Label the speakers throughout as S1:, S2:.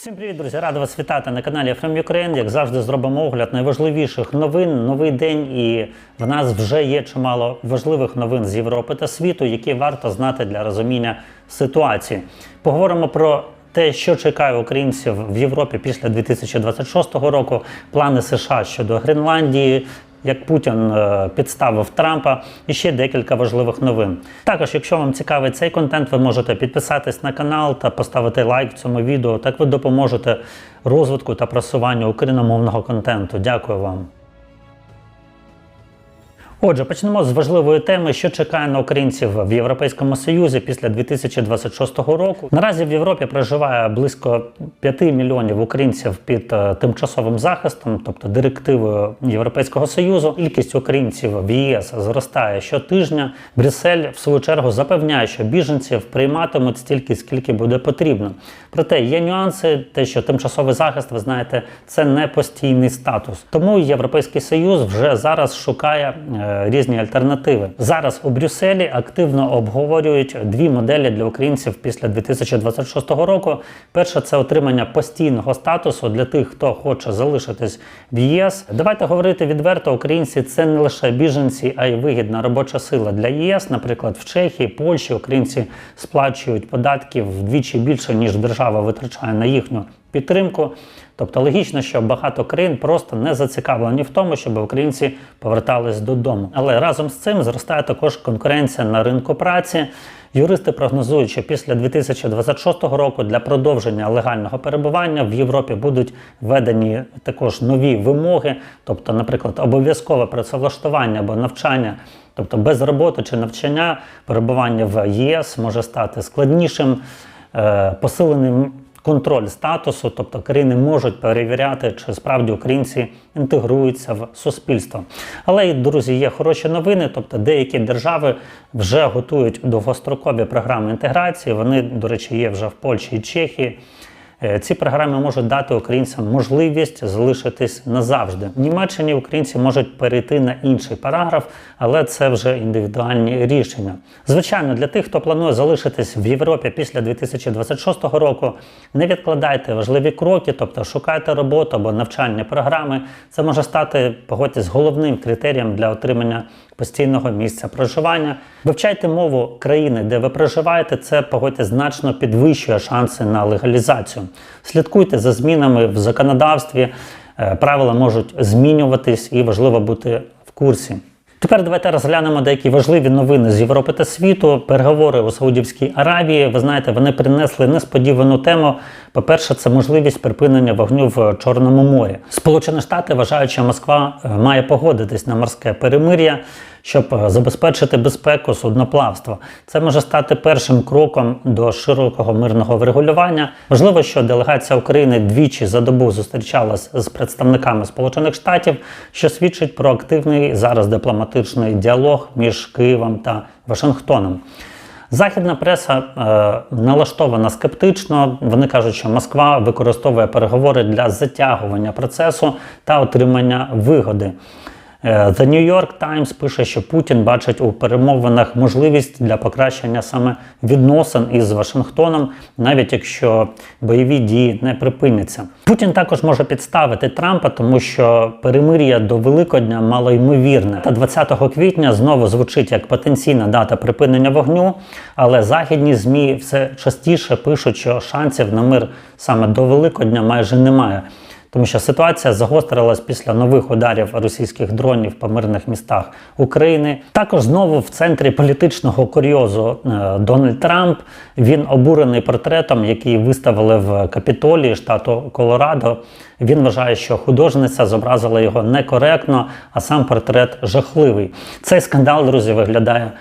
S1: Всім привіт, друзі! Радий вас вітати на каналі From Ukraine. Як завжди, зробимо огляд найважливіших новин. Новий день, і в нас вже є чимало важливих новин з Європи та світу, які варто знати для розуміння ситуації. Поговоримо про те, що чекає українців в Європі після 2026 року, плани США щодо Гренландії. Як Путін е, підставив Трампа і ще декілька важливих новин. Також, якщо вам цікавий цей контент, ви можете підписатись на канал та поставити лайк цьому відео. Так ви допоможете розвитку та просуванню україномовного контенту. Дякую вам. Отже, почнемо з важливої теми, що чекає на українців в Європейському Союзі після 2026 року. Наразі в Європі проживає близько 5 мільйонів українців під е, тимчасовим захистом, тобто директивою Європейського Союзу. Кількість українців в ЄС зростає щотижня. Брюссель, в свою чергу, запевняє, що біженців прийматимуть стільки, скільки буде потрібно. Проте є нюанси, те, що тимчасовий захист, ви знаєте, це не постійний статус. Тому Європейський Союз вже зараз шукає. Е, Різні альтернативи зараз у Брюсселі активно обговорюють дві моделі для українців після 2026 року. Перша це отримання постійного статусу для тих, хто хоче залишитись в ЄС. Давайте говорити відверто. Українці це не лише біженці, а й вигідна робоча сила для ЄС. Наприклад, в Чехії, Польщі українці сплачують податків вдвічі більше ніж держава витрачає на їхню підтримку. Тобто логічно, що багато країн просто не зацікавлені в тому, щоб українці повертались додому. Але разом з цим зростає також конкуренція на ринку праці. Юристи прогнозують, що після 2026 року для продовження легального перебування в Європі будуть введені також нові вимоги, тобто, наприклад, обов'язкове працевлаштування або навчання. Тобто без роботи чи навчання перебування в ЄС може стати складнішим, е, посиленим контроль статусу, тобто країни можуть перевіряти, чи справді українці інтегруються в суспільство. Але друзі, є хороші новини. Тобто, деякі держави вже готують довгострокові програми інтеграції. Вони, до речі, є вже в Польщі і Чехії. Е, Ці програми можуть дати українцям можливість залишитись назавжди. В Німеччині українці можуть перейти на інший параграф, але це вже індивідуальні рішення. Звичайно, для тих, хто планує залишитись в Європі після 2026 року, не відкладайте важливі кроки, тобто шукайте роботу або навчальні програми. Це може стати погодьтесь головним критерієм для отримання постійного місця проживання. Вивчайте мову країни, де ви проживаєте. Це погодьте значно підвищує шанси на легалізацію. Слідкуйте за змінами в законодавстві. Е, Правила можуть змінюватись і важливо бути в курсі. Тепер давайте розглянемо деякі важливі новини з Європи та світу. Переговори у Саудівській Аравії. Ви знаєте, вони принесли несподівану тему. По-перше, це можливість припинення вогню в Чорному морі. Сполучені Штати вважають, що Москва е, має погодитись на морське перемир'я, щоб е, забезпечити безпеку судноплавства. Це може стати першим кроком до широкого мирного врегулювання. Важливо, що делегація України двічі за добу зустрічалась з представниками Сполучених Штатів, що свідчить про активний зараз дипломатичний діалог між Києвом та Вашингтоном. Західна преса е, налаштована скептично. Вони кажуть, що Москва використовує переговори для затягування процесу та отримання вигоди. Е, The New York Times пише, що Путін бачить у перемовинах можливість для покращення саме відносин із Вашингтоном, навіть якщо бойові дії не припиняться. Путін також може підставити Трампа, тому що перемир'я до Великодня малоймовірне. Та 20 квітня знову звучить як потенційна дата припинення вогню, але західні змі все частіше пишуть, що шансів на мир саме до Великодня майже немає тому що ситуація загострилась після нових ударів російських дронів по мирних містах України. Також знову в центрі політичного курйозу е, Дональд Трамп він обурений портретом, який виставили в Капітолії штату Колорадо. Він вважає, що художниця зобразила його некоректно, а сам портрет жахливий. Цей скандал, друзі, виглядає.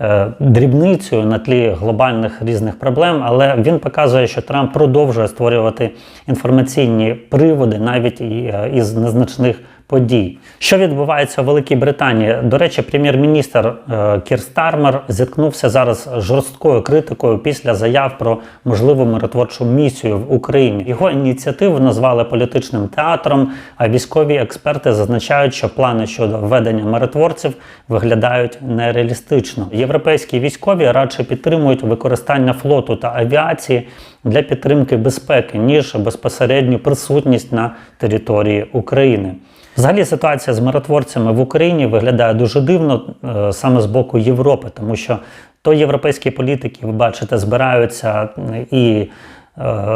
S1: Е, Дрібницею на тлі глобальних різних проблем, але він показує, що Трамп продовжує створювати інформаційні приводи навіть е, із незначних подій. Що відбувається у Великій Британії? До речі, прем'єр-міністр е, Кір Стармер зіткнувся зараз з жорсткою критикою після заяв про можливу миротворчу місію в Україні. Його ініціативу назвали політичним театром. А військові експерти зазначають, що плани щодо введення миротворців виглядають нереалістично. Європейські військові радше підтримують використання флоту та авіації для підтримки безпеки, ніж безпосередню присутність на території України. Взагалі ситуація з миротворцями в Україні виглядає дуже дивно е, саме з боку Європи, тому що то європейські політики, ви бачите, збираються і е,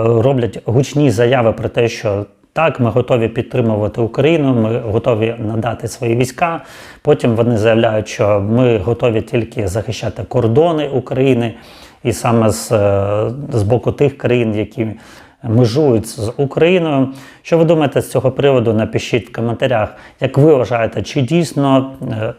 S1: роблять гучні заяви про те, що так, ми готові підтримувати Україну, ми готові надати свої війська. Потім вони заявляють, що ми готові тільки захищати кордони України, і саме з, е, з боку тих країн, які межують з Україною. Що ви думаєте з цього приводу? Напишіть в коментарях, як ви вважаєте, чи дійсно е,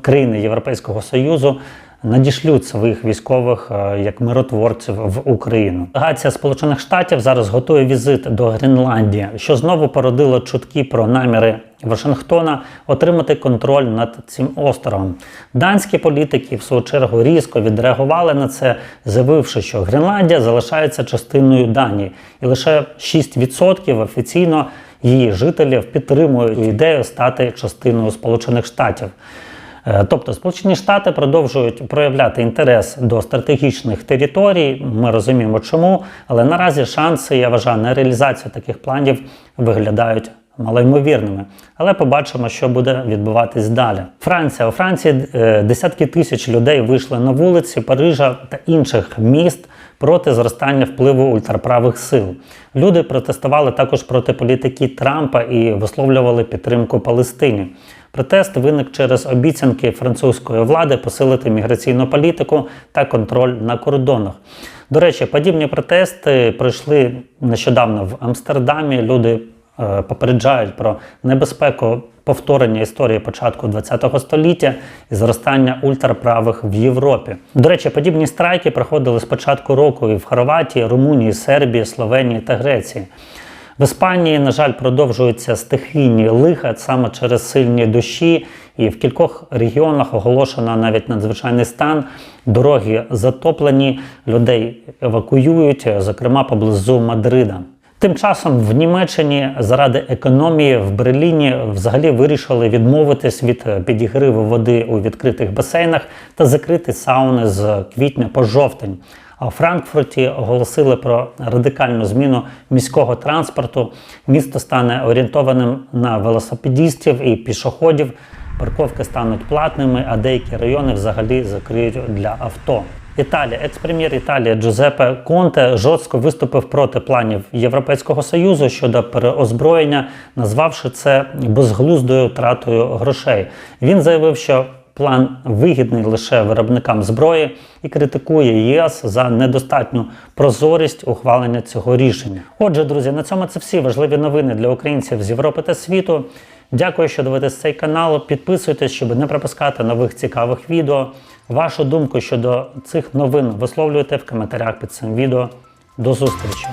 S1: країни Європейського Союзу надішлють своїх військових е, як миротворців в Україну. Делегація Сполучених Штатів зараз готує візит до Гренландії, що знову породило чутки про наміри Вашингтона отримати контроль над цим островом. Данські політики, в свою чергу, різко відреагували на це, заявивши, що Гренландія залишається частиною Данії, і лише 6% офіційно її жителів підтримують ідею стати частиною Сполучених Штатів. Е, Тобто Сполучені Штати продовжують проявляти інтерес до стратегічних територій. Ми розуміємо, чому, але наразі шанси, я вважаю, на реалізацію таких планів виглядають малоймовірними. Але побачимо, що буде відбуватись далі. Франція у Франції е, десятки тисяч людей вийшли на вулиці Парижа та інших міст проти зростання впливу ультраправих сил. Люди протестували також проти політики Трампа і висловлювали підтримку Палестині. Протест виник через обіцянки французької влади посилити міграційну політику та контроль на кордонах. До речі, подібні протести пройшли нещодавно в Амстердамі. Люди попереджають про небезпеку повторення історії початку ХХ століття і зростання ультраправих в Європі. До речі, подібні страйки проходили з початку року і в Хорватії, Румунії, Сербії, Словенії та Греції. В Іспанії, на жаль, продовжуються стихійні лиха саме через сильні дощі, і в кількох регіонах оголошено навіть надзвичайний стан. Дороги затоплені, людей евакуюють, зокрема поблизу Мадрида. Тим часом в Німеччині заради економії в Берліні взагалі вирішили відмовитись від підігриву води у відкритих басейнах та закрити сауни з квітня по жовтень. А у Франкфурті оголосили про радикальну зміну міського транспорту. Місто стане орієнтованим на велосипедістів і пішоходів. Парковки стануть платними, а деякі райони взагалі закриють для авто. Італія, екс-прем'єр Італії Джузеппе Конте жорстко виступив проти планів Європейського союзу щодо переозброєння, назвавши це безглуздою тратою грошей. Він заявив, що план вигідний лише виробникам зброї і критикує ЄС за недостатню прозорість ухвалення цього рішення. Отже, друзі, на цьому це всі важливі новини для українців з Європи та світу. Дякую, що дивитесь цей канал. Підписуйтесь, щоб не пропускати нових цікавих відео. Вашу думку щодо цих новин висловлюйте в коментарях під цим відео. До зустрічі!